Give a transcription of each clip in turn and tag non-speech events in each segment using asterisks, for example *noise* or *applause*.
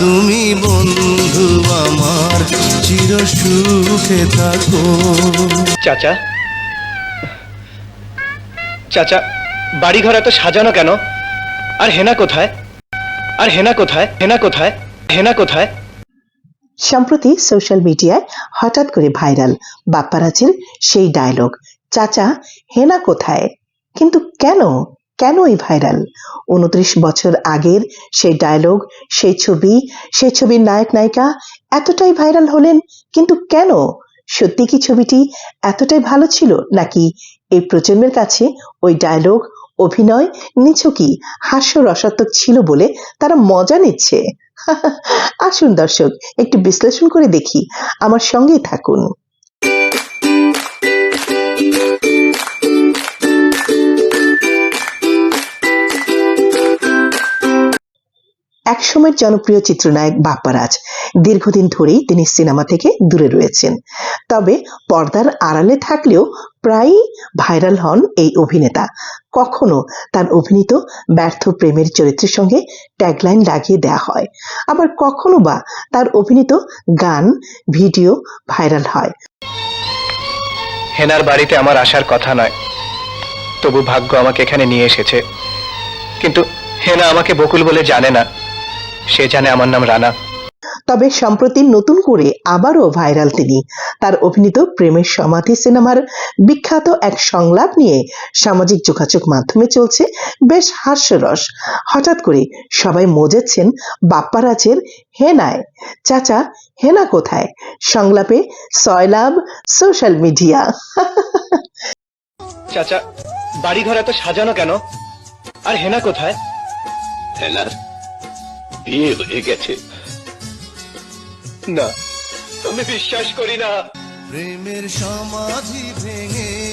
তুমি বন্ধু আমার চির সুখে থাকো। চাচা? চাচা বাড়িঘর এত সাজানো কেন? আর হেনা কোথায়? আর হেনা কোথায়? হেনা কোথায়? হেনা কোথায়? সম্প্রতি সোশ্যাল মিডিয়ায় হঠাৎ করে ভাইরাল বাপ্পারাজের সেই ডায়লগ চাচা হেনা কোথায়? কিন্তু কেন? কেন এই ভাইরাল উনত্রিশ বছর আগের সেই ডায়লগ সেই ছবি, সেই ছবির নায়ক, নায়িকা এতটাই ভাইরাল হলেন, কিন্তু কেন? সত্যি কি ছবিটি এতটাই ভালো ছিল? নাকি এই প্রজন্মের কাছে ওই ডায়লগ অভিনয় নিছকি হাস্যরসাত্মক ছিল বলে তারা মজা নিচ্ছে। *laughs* আসুন দর্শক, একটু বিশ্লেষণ করে দেখি। আমার সঙ্গেই থাকুন। একসময়ের জনপ্রিয় চিত্রনায়ক বাপ্পারাজ। দীর্ঘদিন ধরেই তিনি সিনেমা থেকে দূরে রয়েছেন। তবে পর্দার আড়ালে থাকলেও প্রায়ই ভাইরাল হন এই অভিনেতা। কখনো তার অভিনীত ব্যর্থ প্রেমের চরিত্রের সঙ্গে ট্যাগলাইন লাগিয়ে দেওয়া হয়। আবার কখনো বা তার অভিনীত গান, ভিডিও ভাইরাল হয়। হেনার বাড়িতে আমার আসার কথা নয়। তবু ভাগ্য আমাকে এখানে নিয়ে এসেছে। কিন্তু হেনা আমাকে বকুল বলে জানে না। সে জানে আমার নাম রানা। তবে সম্প্রতি নতুন করে আবারও ভাইরাল তিনি। তার অভিনীত প্রেমের সমাধি সিনেমার বিখ্যাত এক সংলাপ নিয়ে সামাজিক যোগাযোগ মাধ্যমে চলছে বেশ হাস্যরস। হঠাৎ করে সবাই মজেছেন বাপ্পারাজের হেনায়। চাচা হেনা কোথায়? সংলাপে সয়লাভ সোশ্যাল মিডিয়া। চাচা বাড়িঘর এত সাজানো কেন? আর হেনা কোথায়? হেনার বিয়ে হয়ে গেছে। না। আমি বিশ্বাস করি না। প্রেমের সমাধি ভেঙে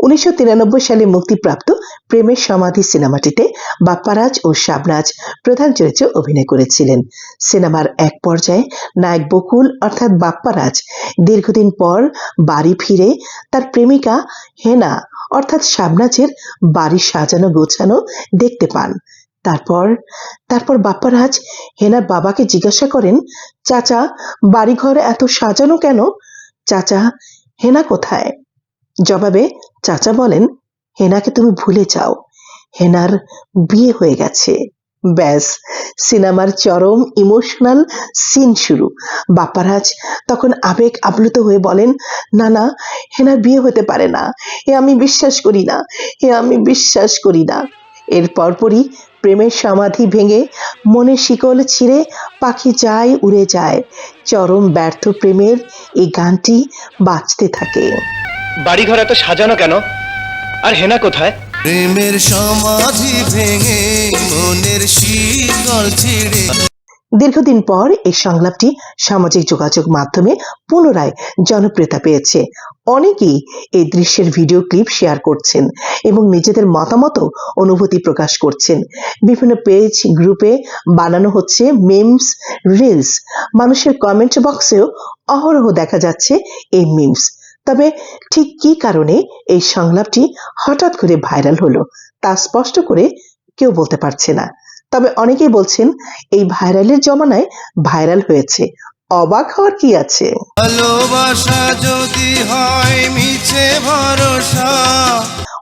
উনিশশো সালে মুক্তিপ্রাপ্ত প্রেমের সমাধি সিনেমাটিতে বাপ্পারাজ ও শাবনাজ প্রধান চরিত্রে অভিনয় করেছিলেন। সিনেমার এক পর্যায়ে নায়ক বকুল অর্থাৎ বাপ্পারাজ দীর্ঘদিন পর বাড়ি ফিরে তার প্রেমিকা হেনা অর্থাৎ শাবনাজের বাড়ি সাজানো গোছানো দেখতে পান। তারপর তারপর বাপ্পারাজ হেনার বাবাকে জিজ্ঞাসা করেন, চাচা, বাড়িঘর এত সাজানো কেন? চাচা, হেনা কোথায়? জবাবে চাচা বলেন, হেনাকে তুমি ভুলে যাও। হেনার বিয়ে হয়ে গেছে। ব্যাস, সিনেমার চরম ইমোশনাল সিন শুরু। বাপ্পারাজ তখন আবেগ আপ্লুত হয়ে বলেন, না না, হেনার বিয়ে হতে পারে না। এ আমি বিশ্বাস করি না। এ আমি বিশ্বাস করি না। এর পরপরই প্রেমের সমাধি ভেঙে মনে শিকল ছিঁড়ে পাখি যায় উড়ে যায়। চরম ব্যর্থ প্রেমের এই গানটি বাঁচতে থাকে। বাড়িঘর এত সাজানো কেন? আর হেনা কোথায়? প্রেমের সমাধি ভেঙে মনের শিকল ছিড়ে দীর্ঘদিন পর এই সংলাপটি সামাজিক যোগাযোগ মাধ্যমে পুনরায় জনপ্রিয়তা পেয়েছে। অনেকেই এই দৃশ্যের ভিডিও ক্লিপ শেয়ার করছেন এবং নিজেদের মতামত অনুভূতি প্রকাশ করছেন। বিভিন্ন পেজ, গ্রুপে বানানো হচ্ছে মিমস রিলস মানুষের কমেন্ট বক্সেও অহরহ দেখা যাচ্ছে এই মিমস তবে ঠিক কি কারণে এই সংলাপটি হঠাৎ করে ভাইরাল হলো তা স্পষ্ট করে কেউ বলতে পারছে না। তবে অনেকেই বলছেন এই ভাইরালের জমানায় ভাইরাল হয়েছে। অবাক হওয়ার কি আছে? ভালোবাসা যদি হয় মিছে ভরসা।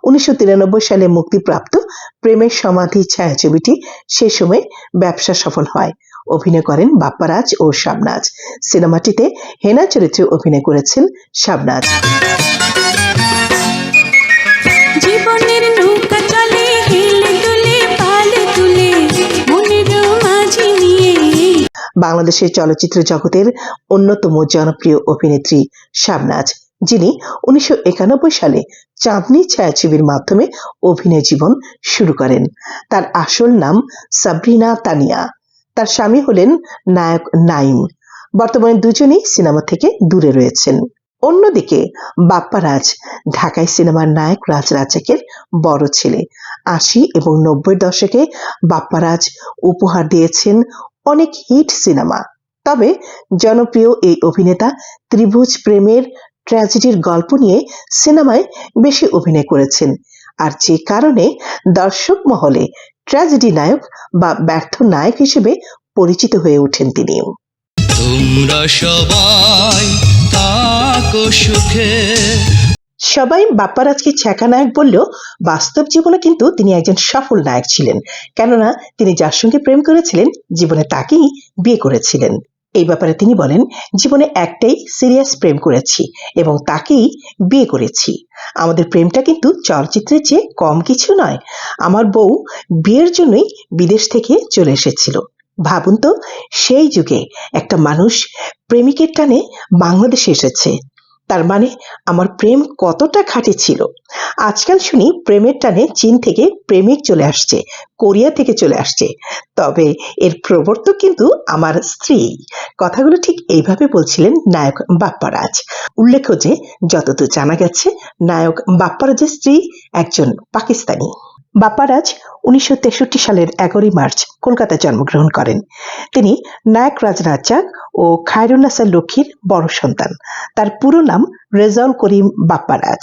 উনিশশো তিরানব্বই সালে মুক্তিপ্রাপ্ত প্রেমের সমাধি ছায়াছবিটি সে সময় ব্যবসা সফল হয়। অভিনয় করেন বাপ্পারাজ ও শাবনাজ। সিনেমাটিতে হেনা চরিত্রে অভিনয় করেছেন শাবনাজ। বাংলাদেশের চলচ্চিত্র জগতের অন্যতম জনপ্রিয় অভিনেত্রী শাবনাজ, যিনি উনিশশো সালে চাঁদনি ছায়াছবির মাধ্যমে অভিনয় জীবন শুরু করেন। তার আসল নাম সাবরিনা তানিয়া। তার স্বামী হলেন নায়ক নাইম। বর্তমানে দুজনেই সিনেমা থেকে দূরে রয়েছেন। অন্যদিকে বাপ্পারাজ ঢাকায় সিনেমার নায়ক রাজ রাজাকের বড় ছেলে। আশি এবং নব্বই দশকে বাপ্পারাজ উপহার দিয়েছেন অনেক হিট সিনেমা তবে জনপ্রিয় এই অভিনেতা ত্রিভুজ প্রেমের ট্র্যাজেডির গল্প নিয়ে সিনেমায় বেশি অভিনয় করেছেন। আর যে কারণে দর্শক মহলে ট্র্যাজেডি নায়ক বা ব্যর্থ নায়ক হিসেবে পরিচিত হয়ে ওঠেন তিনি তোমরা সবাই থাকো সুখে সবাই বাপ্পারাজকে ছ্যাঁকা নায়ক বললেও বাস্তব জীবনে কিন্তু তিনি একজন সফল নায়ক ছিলেন। কেননা তিনি যার সঙ্গে প্রেম করেছিলেন, জীবনে তাকেই বিয়ে করেছিলেন। এই ব্যাপারে তিনি বলেন, জীবনে একটাই সিরিয়াস প্রেম করেছি এবং তাকেই বিয়ে করেছি। আমাদের প্রেমটা কিন্তু চলচ্চিত্রের চেয়ে কম কিছু নয়। আমার বউ বিয়ের জন্যই বিদেশ থেকে চলে এসেছিল। ভাবুন তো, সেই যুগে একটা মানুষ প্রেমিকের টানে বাংলাদেশে এসেছে। তার মানে আমার প্রেম কতটা খাঁটি ছিল। আজকাল শুনি প্রেমের টানে চীন থেকে প্রেমিক চলে আসছে, কোরিয়া থেকে চলে আসছে। তবে এর প্রবর্তক কিন্তু আমার স্ত্রী। কথাগুলো ঠিক এইভাবে বলছিলেন নায়ক বাপ্পারাজ। উল্লেখ্য যে, যতদূর জানা গেছে, নায়ক বাপ্পারাজের স্ত্রী একজন পাকিস্তানি। বাপ্পারাজ উনিশশো তেষট্টি সালের এগারোই মার্চ কলকাতায় জন্মগ্রহণ করেন। তিনি নায়ক রাজ রাজ্জাক ও খায়রুন্নাসা লক্ষ্মীর বড় সন্তান। তার পুরো নাম রেজাউল করিম বাপ্পারাজ।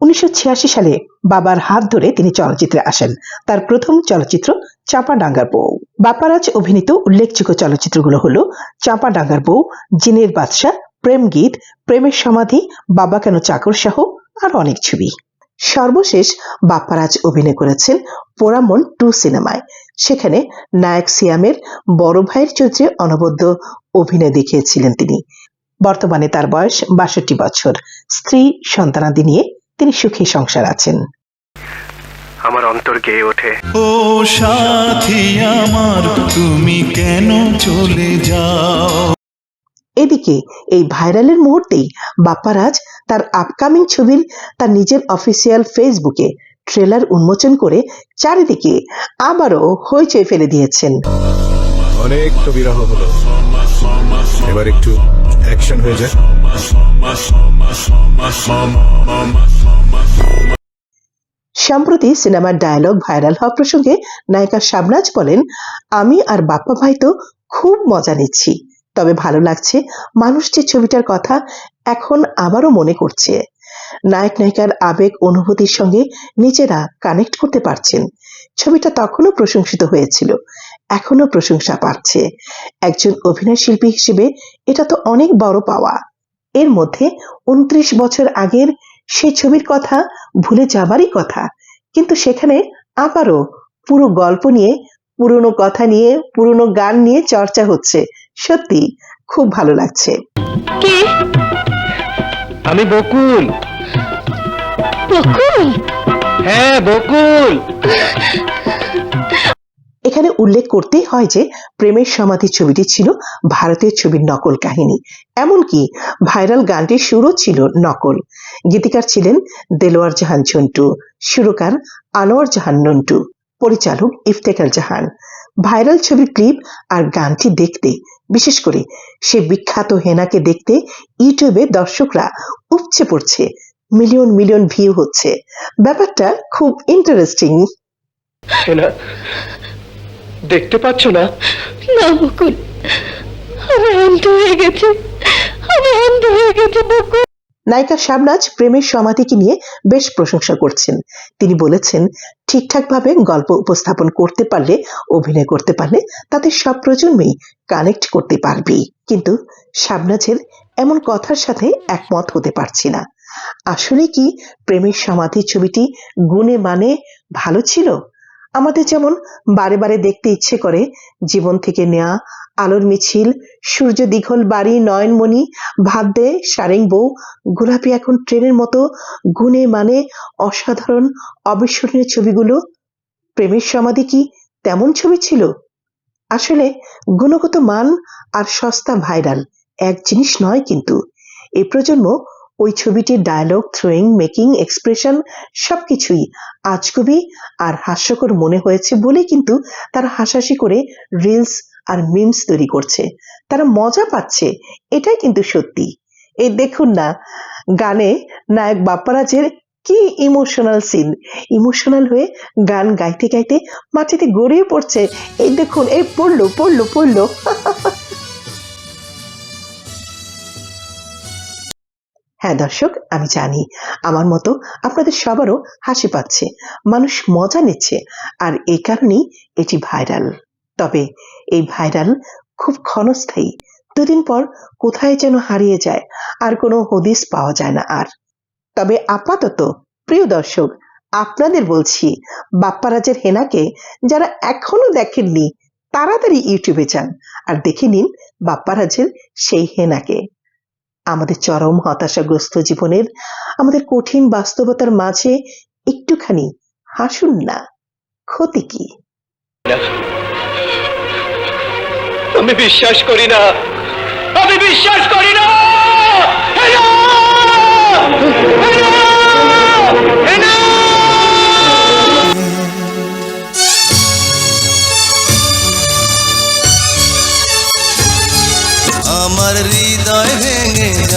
উনিশশো ছিয়াশি সালে বাবার হাত ধরে তিনি চলচ্চিত্রে আসেন। তার প্রথম চলচ্চিত্র চাপা ডাঙ্গার বউ। বাপ্পারাজ অভিনীত উল্লেখযোগ্য চলচ্চিত্রগুলো হলো চাপা ডাঙ্গার বউ, জিনের বাদশাহ প্রেম গীত প্রেমের সমাধি, বাবা কেন চাকর সহ আর অনেক ছবি। সর্বশেষ বাপ্পারাজ অভিনয় করেছেন পোড়ামন টু সিনেমায়। সেখানে নায়ক সিয়ামের বড় ভাইয়ের চরিত্রে অনবদ্য অভিনয় দেখিয়েছিলেন তিনি। বর্তমানে তার বয়স বাষট্টি বছর। স্ত্রী সন্তানাদি নিয়ে তিনি সুখী সংসার আছেন। আমার অন্তর গেয়ে ওঠে। ও সাথী আমার তুমি কেন চলে যাও? এদিকে এই ভাইরালের মুহূর্তেই বাপ্পারাজ তার আপকামিং ছবির তার নিজের অফিসিয়াল ফেসবুকে ট্রেলার উন্মোচন করে চারিদিকে আবারও হইচই ফেলে দিয়েছেন। অনেক তো বিরহ হলো। এবার একটু অ্যাকশন হয়ে যায় সম্প্রতি সিনেমার ডায়লগ ভাইরাল হওয়া প্রসঙ্গে নায়িকা শাবনাজ বলেন আমি আর বাপ্পা ভাই তো খুব মজা নিচ্ছি। তবে ভালো লাগছে মানুষ যে ছবিটার কথা এখন আবারও মনে করছে। নায়ক নায়িকার আবেগ অনুভূতির সঙ্গে নিজেরা কানেক্ট করতে পারছেন। ছবিটা তখনও প্রশংসিত হয়েছিল এখনও প্রশংসা পাচ্ছে। একজন অভিনয় শিল্পী হিসেবে এটা তো অনেক বড় পাওয়া। এর মধ্যে উনত্রিশ বছর আগের সেই ছবির কথা ভুলে যাবারই কথা, কিন্তু সেখানে আবারও পুরো গল্প নিয়ে, পুরনো কথা নিয়ে, পুরনো গান নিয়ে চর্চা হচ্ছে। সত্যি খুব ভালো লাগছে। আমি বকুল। বকুল? হ্যাঁ বকুল। এখানে উল্লেখ করতেই হয় যে প্রেমের সমাধি ছবিটি ছিল ভারতীয় ছবির নকল কাহিনী। এমনকি ভাইরাল গানটির সুরও ছিল নকল। গীতিকার ছিলেন দেলোয়ার জাহান ঝন্টু সুরকার আনোয়ার জাহান নন্টু পরিচালক ইফতেখার জাহান। ভাইরাল ছবির ক্লিপ আর গানটি দেখতে বিশেষ করে সে বিখ্যাত হেনাকে দেখতে ইউটিউবে দর্শকরা উপচে পড়ছে মিলিয়ন মিলিয়ন ভিউ হচ্ছে। ব্যাপারটা খুব ইন্টারেস্টিং হেনা দেখতে পাচ্ছ না? না বকুল আমি অন্ধ হয়ে গেছে আমি অন্ধ হয়ে গেছে বকুল। নায়িকা শাবনাজ প্রেমের সমাধিকে নিয়ে বেশ প্রশংসা করছেন। তিনি বলেছেন, ঠিকঠাকভাবে গল্প উপস্থাপন করতে পারলে, অভিনয় করতে পারলে তাদের সব প্রজন্মেই কানেক্ট করতে পারবি কিন্তু শাবনাজের এমন কথার সাথে একমত হতে পারছি না। আসলে কি প্রেমের সমাধি ছবিটি গুণে মানে ভালো ছিল? আমাদের যেমন বারে বারে দেখতে ইচ্ছে করে, জীবন থেকে নেয়া, আলোর মিছিল, সূর্য দীঘল বাড়ি, নয়নমণি ভাত দে সারেং বউ, গোলাপি এখন ট্রেনের মতো, গুণে মানে অসাধারণ, অবিস্মরণীয় ছবিগুলো, প্রেমের সমাধি কি তেমন ছবি ছিল? আসলে গুণগত মান আর সস্তা ভাইরাল, এক জিনিস নয় কিন্তু এই প্রজন্ম ওই ছবিটির ডায়লগ থ্রোয়িং মেকিং এক্সপ্রেশন সবকিছুই আজগুবি আর হাস্যকর মনে হয়েছে বলে কিন্তু তারা হাসাহাসি করে রিলস আর মিমস তৈরি করছে। তারা মজা পাচ্ছে, এটাই কিন্তু সত্যি। এই দেখুন না, গানে নায়ক বাপ্পারাজের কি ইমোশনাল সিন ইমোশনাল হয়ে গান গাইতে গাইতে মাটিতে গড়িয়ে পড়ছে। এই দেখুন, এই পড়ল পড়ল পড়ল। *laughs* হ্যাঁ দর্শক, আমি জানি। আমার মতো আপনাদের সবারও হাসি পাচ্ছে, মানুষ মজা নিচ্ছে, আর এই কারণেই এটি ভাইরাল। তবে এই ভাইরাল খুব ক্ষণস্থায়ী। দুদিন পর কোথায় যেন হারিয়ে যায়, আর কোনো হদিস পাওয়া যায় না আর। তবে আপাতত, প্রিয় দর্শক, আপনাদের বলছি, বাপ্পারাজের হেনাকে যারা এখনও দেখেননি, তাড়াতাড়ি ইউটিউবে যান, আর দেখে নিন বাপ্পারাজের সেই হেনাকে। আমাদের চরম হতাশাগ্রস্ত জীবনের আমাদের কঠিন বাস্তবতার মাঝে একটুখানি হাসুন না। ক্ষতি কি? আমি বিশ্বাস করি না। আমি বিশ্বাস করি না। আমার হৃদয় ভেঙে